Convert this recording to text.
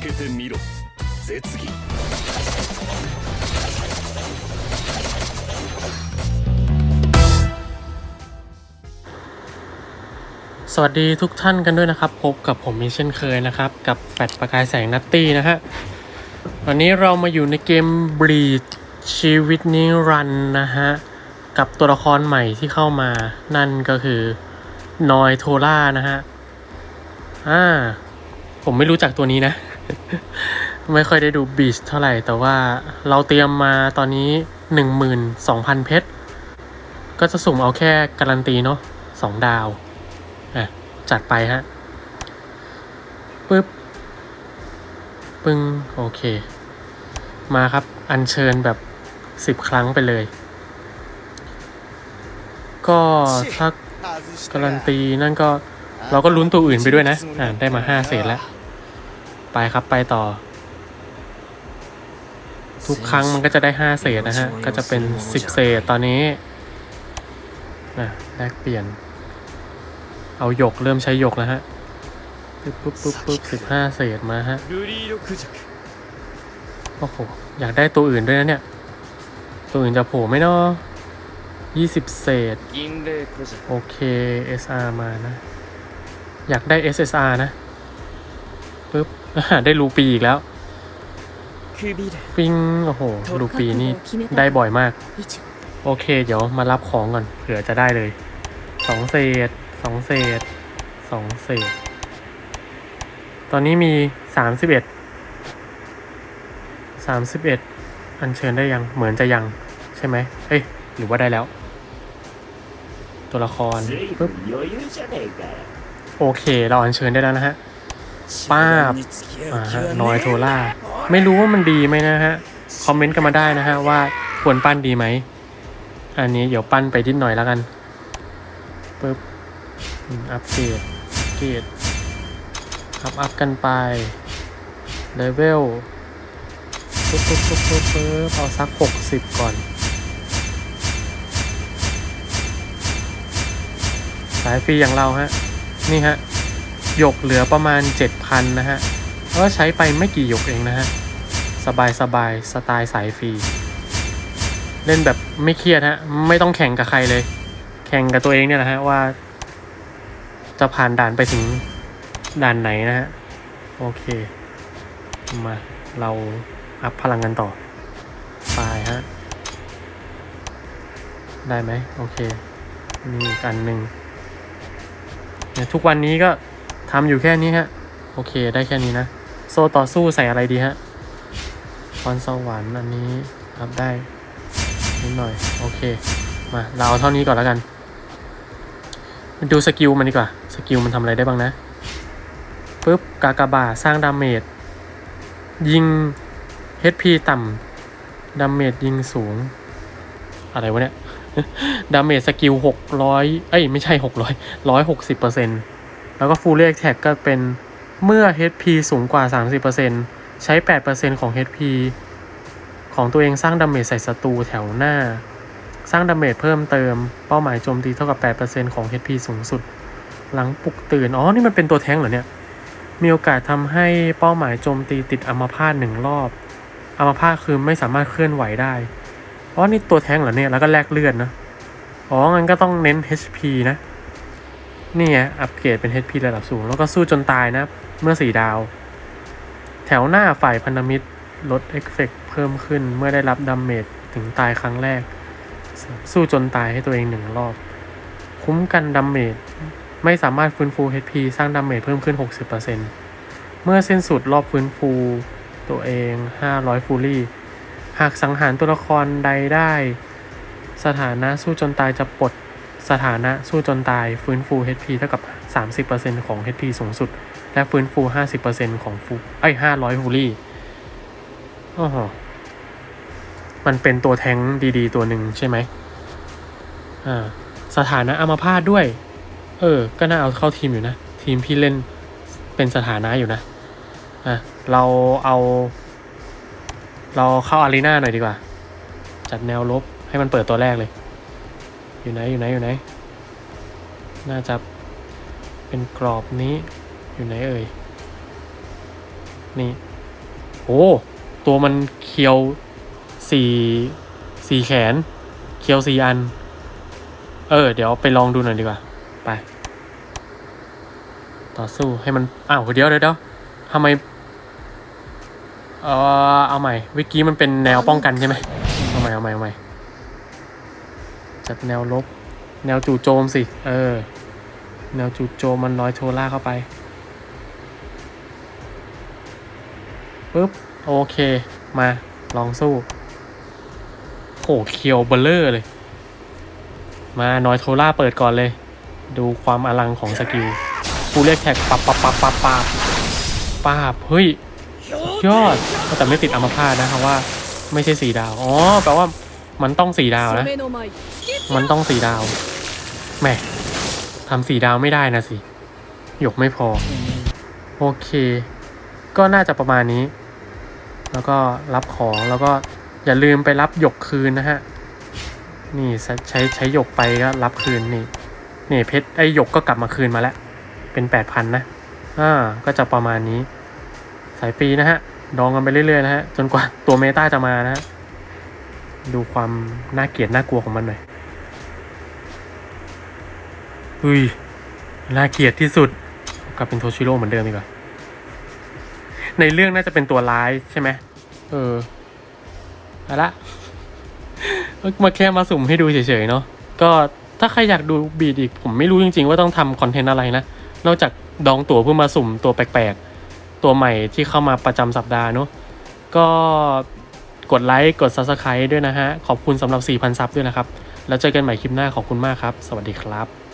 けてみろ絶技 สวัสดีทุกท่านกันด้วยนะครับ พบกับผมอีกเช่นเคยนะครับ กับแฟลชประกายแสงนัตตี้นะฮะวันนี้เรามาอยู่ในเกมบลีดชีวิตนิรันดร์นะฮะ กับตัวละครใหม่ที่เข้ามา นั่นก็คือนอยโทล่านะฮะอ่าผมไม่รู้จักตัวนี้นะ ไม่ค่อยได้ดูบีชเท่าไหร่ แต่ว่าเราเตรียมมาตอนนี้ 12,000 เพชร ก็จะสุ่มเอาแค่การันตีเนาะสองดาว อะ จัดไปฮะปึ๊บ ปึ้ง โอเค มาครับ อัญเชิญแบบสิบครั้งไปเลย ก็ถ้าการันตีนั่นก็เราก็ลุ้นตัวอื่นไปด้วยนะ อ่าได้มาห้าเศษแล้ว ไปครับไปต่อ ทุกครั้งมันก็จะได้ห้าเศษนะฮะ ก็จะเป็นสิบเศษตอนนี้นะแลกเปลี่ยน เอาหยกเริ่มใช้หยกแล้วฮะปุ๊บปุ๊บปุ๊บปุ๊บสิบห้าเศษมาฮะโอ้โหอยากได้ตัวอื่นด้วยนะเนี่ย ตัวอื่นจะโผล่ไหมเนาะยี่สิบเศษ โอเค SR มานะ อยากได้ SSR นะปึ๊บ ได้รูปีอีกแล้วฟิงโอ้โหรูปีนี่ได้บ่อยมาก โอเค เดี๋ยวมารับของก่อนเผื่อจะได้เลยสองเศษสองเศษสองเศษ ตอนนี้มีสามสิบเอ็ดสามสิบเอ็ดอันเชิญได้ยังเหมือนจะยังใช่ไหมเฮ้ยหรือว่าได้แล้ว ตัวละครปึ๊บโอเค เราอันเชิญได้แล้วนะฮะ ป้าบนอยโทล่า ไม่รู้ว่ามันดีไหมนะฮะ คอมเมนต์กันมาได้นะฮะว่าควรปั้นดีไหม อันนี้เดี๋ยวปั้นไปทิดหน่อยแล้วกันปึ๊บอัพเกรดเกรดอัพอัพกันไปเลเวลปึ๊บปึ๊บปึ๊บปึ๊บเอาสักหกสิบก่อนสายฟรีอย่างเราฮะ นี่ฮะ หยกเหลือประมาณ 7,000 นะฮะ ก็ใช้ไปไม่กี่หยกเองนะฮะ สบายสบายสไตล์สายฟรี เล่นแบบไม่เครียดฮะ ไม่ต้องแข่งกับใครเลย แข่งกับตัวเองเนี่ยนะฮะว่า จะผ่านด่านไปถึงด่านไหนนะฮะ โอเค มาเราอัพพลังกันต่อไปฮะ ได้ไหมโอเค มีอีกอันหนึ่งทุกวันนี้ก็ ทำอยู่แค่นี้ฮะ โอเคได้แค่นี้นะ โซ่ต่อสู้ใส่อะไรดีฮะพรสวรรค์อันนี้รับได้นิดหน่อย โอเค มาเราเอาเท่านี้ก่อนแล้วกันมาดูสกิลมันดีกว่า สกิลมันทำอะไรได้บ้างนะปุ๊บกากบาสร้างดาเมจยิง HP ต่ำดาเมจยิงสูง อะไรวะเนี่ยดาเมจสกิลหกร้อยเอ้ย ไม่ใช่หกร้อยร้อยหกสิบเปอร์เซ็น แล้วก็ฟูลเ e กแท็กก็เป็นเมื่อ HP สูงกว่า 30%ใช้ 8%ของ HP ของตัวเองสร้างดาเมจใส่ศัตรูแถวหน้า สร้างดาเมจเพิ่มเติม เป้าหมายโจมตีเท่ากับ 8%ของ HP สูงสุด หลังปลุกตื่น อ๋อ นี่มันเป็นตัวแท้งเหรอเนี่ย มีโอกาสทำให้เป้าหมายโจมตีติดอัมพาตหนึ่งรอบ อัมพาตคือไม่สามารถเคลื่อนไหวได้ อ๋อ นี่ตัวแท้งเหรอเนี่ย แล้วก็แลกเลือดนะ อ๋อ งั้นก็ต้องเน้น HP นะ นี่ไงอัปเกรดเป็น HP ระดับสูง แล้วก็สู้จนตายนะ เมื่อสี่ดาว แถวหน้าฝ่ายพันธมิตรลดเอฟเฟกเพิ่มขึ้นเมื่อได้รับดาเมจถึงตายครั้งแรก สู้จนตายให้ตัวเองหนึ่งรอบ คุ้มกันดาเมจไม่สามารถฟื้นฟู HP สร้างดาเมจเพิ่มขึ้น 60%เมื่อสิ้นสุดรอบฟื้นฟูตัวเอง 500 ฟูลี่ หากสังหารตัวละครใดได้ สถานะสู้จนตายจะปลด สถานะสู้จนตายฟื้นฟู HP เท่ากับ 30%ของ HP สูงสุด และฟื้นฟู 50%ของฟูไอ้ย500ฟูลี่โอ้โหมันเป็นตัวแทงดีๆ ตัวหนึ่งใช่ไหมอ่า สถานะอัมพาตด้วย เออ ก็น่าเอาเข้าทีมอยู่นะ ทีมพี่เล่นเป็นสถานะอยู่นะ อะ เราเอา เราเข้าอารีนาหน่อยดีกว่า จัดแนวลบให้มันเปิดตัวแรกเลย อยู่ไหนอยู่ไหนอยู่ไหน น่าจะเป็นกรอบนี้อยู่ไหนเอ่ย นี่โอ้ตัวมันเคียวสี่สี่แขน เคียวสี่อัน เออ เดี๋ยวไปลองดูหน่อยดีกว่า ไป ต่อสู้ให้มัน อ้าวเดี๋ยวเดี๋ยวเดี๋ยวทำไม เออเอาใหม่เมื่อกี้มันเป็นแนวป้องกันใช่ไหมเอาใหม่เอาใหม่เอาใหม่ จากแนวลบ แนวจู่โจมสิ เออ แนวจู่โจมมันลอยโชล่าเข้าไปปึ๊บ โอเค มา ลองสู้โหเคียวเบลเลอร์เลย มานอยโทล่าเปิดก่อนเลย ดูความอลังของสกิลกูเรียกแท็กปับปับปับปับปับปับเฮ้ย ยอด แต่ไม่ติดอัมพาตนะครับว่า ไม่ใช่สีดาว อ๋อ แปลว่ามันต้องสีดาวนะ มันต้องสี่ดาวแหมทำสี่ดาวไม่ได้นะสิ หยกไม่พอ โอเค ก็น่าจะประมาณนี้ แล้วก็รับของแล้วก็อย่าลืมไปรับหยกคืนนะฮะ นี่ใช้ใช้ใช้หยกไปก็รับคืนนี่ นี่เพชรไอหยกก็กลับมาคืนมาแล้ว เป็นแปดพันนะ อ่า ก็จะประมาณนี้ สายฟรีนะฮะ ดองกันไปเรื่อยๆนะฮะ จนกว่าตัวเมตาจะมานะฮะ ดูความน่าเกลียดน่ากลัวของมันหน่อย อุ้ยน่าเกลียดที่สุดกลับเป็นโทชิโร่เหมือนเดิมดีกว่าในเรื่องน่าจะเป็นตัวร้ายใช่ไหมเออเอาละมาแค่มาสุ่มให้ดูเฉยๆเนาะก็ถ้าใครอยากดูบีดอีกผมไม่รู้จริง ๆ ว่าต้องทำคอนเทนต์อะไรนะ นอกจากดองตั๋วเพื่อมาสุ่มตัวแปลกๆ ตัวใหม่ที่เข้ามาประจำสัปดาห์เนาะก็กดไลค์กด Subscribe ด้วยนะฮะ ขอบคุณสำหรับ 4,000 ซับด้วยนะครับ แล้วเจอกันใหม่คลิปหน้าขอบคุณมากครับ สวัสดีครับ